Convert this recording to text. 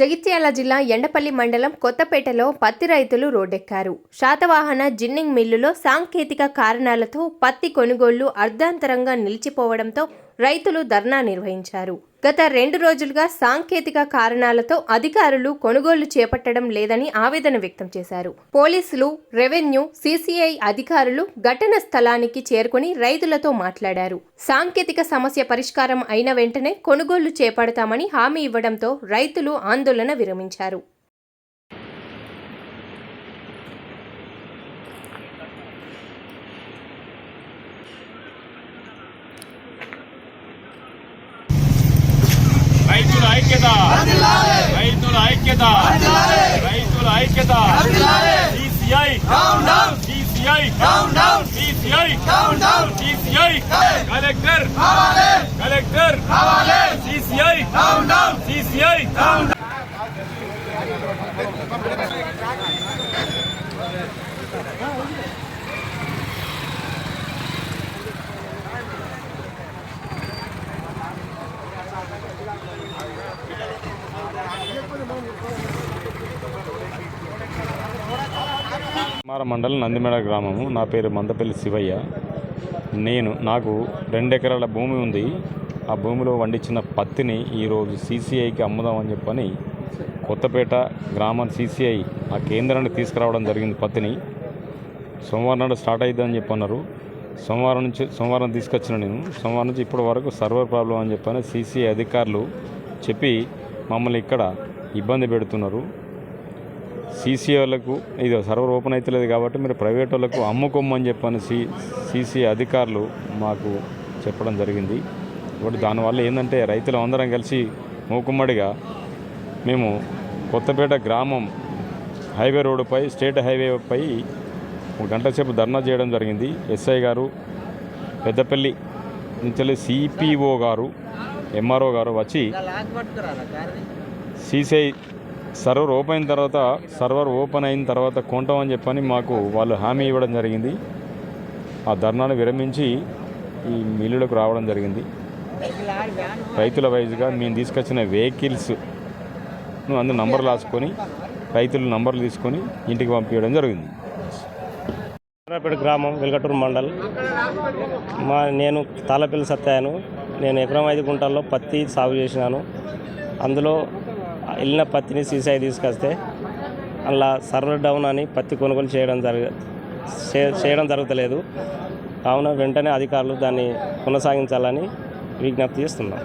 జగిత్యాల జిల్లా ఎండపల్లి మండలం కొత్తపేటలో పత్తి రైతులు రోడ్డెక్కారు. శాతవాహన జిన్నింగ్ మిల్లులో సాంకేతిక కారణాలతో పత్తి కొనుగోళ్ళు అర్ధాంతరంగా నిలిచిపోవడంతో రైతులు ధర్నా నిర్వహించారు. గత రెండు రోజులుగా సాంకేతిక కారణాలతో అధికారులు కొనుగోళ్ళు చేపట్టడం లేదని ఆవేదన వ్యక్తం చేశారు. పోలీసులు రెవెన్యూ సీసీఐ అధికారులు ఘటన స్థలానికి చేరుకుని రైతులతో మాట్లాడారు. సాంకేతిక సమస్య పరిష్కారం అయిన వెంటనే కొనుగోళ్ళు చేపడతామని హామీ ఇవ్వడంతో రైతులు ఆందోళన విరమించారు రైతుల ఐక్యత. రైతుల ఐక్యత. రైతుల ఐక్యత. CCI CCI CCI CCI collector. Collector. CCI CCI మార మండలం నందిమేడ గ్రామము. నా పేరు మందపల్లి శివయ్య. నేను నాకు రెండు ఎకరాల భూమి ఉంది. ఆ భూమిలో వండించిన పత్తిని ఈరోజు సీసీఐకి అమ్ముదామని చెప్పని కొత్తపేట గ్రామం సీసీఐ ఆ కేంద్రానికి తీసుకురావడం జరిగింది పత్తిని. సోమవారం నాడు స్టార్ట్ అవుతుందని చెప్పన్నారు. సోమవారం నుంచి సోమవారం తీసుకొచ్చిన నేను. సోమవారం నుంచి ఇప్పటి వరకు సర్వర్ ప్రాబ్లం అని చెప్పని సీసీఐ అధికారులు చెప్పి మమ్మల్ని ఇక్కడ ఇబ్బంది పెడుతున్నారు. సీసీ వాళ్ళకు ఇది సర్వర్ ఓపెన్ అవుతలేదు కాబట్టి మీరు ప్రైవేట్ వాళ్ళకు అమ్ముకోమని చెప్పని సి సీసీ అధికారులు మాకు చెప్పడం జరిగింది. ఇప్పుడు దానివల్ల ఏంటంటే రైతులు అందరం కలిసి మూకుమ్మడిగా మేము కొత్తపేట గ్రామం హైవే రోడ్డుపై స్టేట్ హైవేపై ఒక గంట సేపు ధర్నా చేయడం జరిగింది. ఎస్ఐ గారు పెద్దపల్లి నుంచి సిపిఓ గారు ఎంఆర్ఓ గారు వచ్చి సీసీఐ సర్వర్ ఓపెన్ అయిన తర్వాత సర్వర్ ఓపెన్ అయిన తర్వాత కొంటామని చెప్పని మాకు వాళ్ళు హామీ ఇవ్వడం జరిగింది. ఆ ధర్నాను విరమించి ఈ మిల్లులకు రావడం జరిగింది. రైతుల వైజ్గా మేము తీసుకొచ్చిన వెహికల్స్ అందరు నంబర్లు రాసుకొని రైతులు నంబర్లు తీసుకొని ఇంటికి పంపించడం జరిగింది. రాపేట గ్రామం వెలగటూరు మండల్. మా నేను తాళపల్లి సత్యాను నేను ఎకరం ఐదు గుంటల్లో పత్తి సాగు చేసినాను. అందులో వెళ్ళిన పత్తిని సీసాయి తీసుకొస్తే అలా సర్వర్ డౌన్ అని పత్తి కొనుగోలు చేయడం జరగ చేయడం జరుగుతలేదు. కావున వెంటనే అధికారులు దాన్ని కొనసాగించాలని విజ్ఞప్తి చేస్తున్నాం.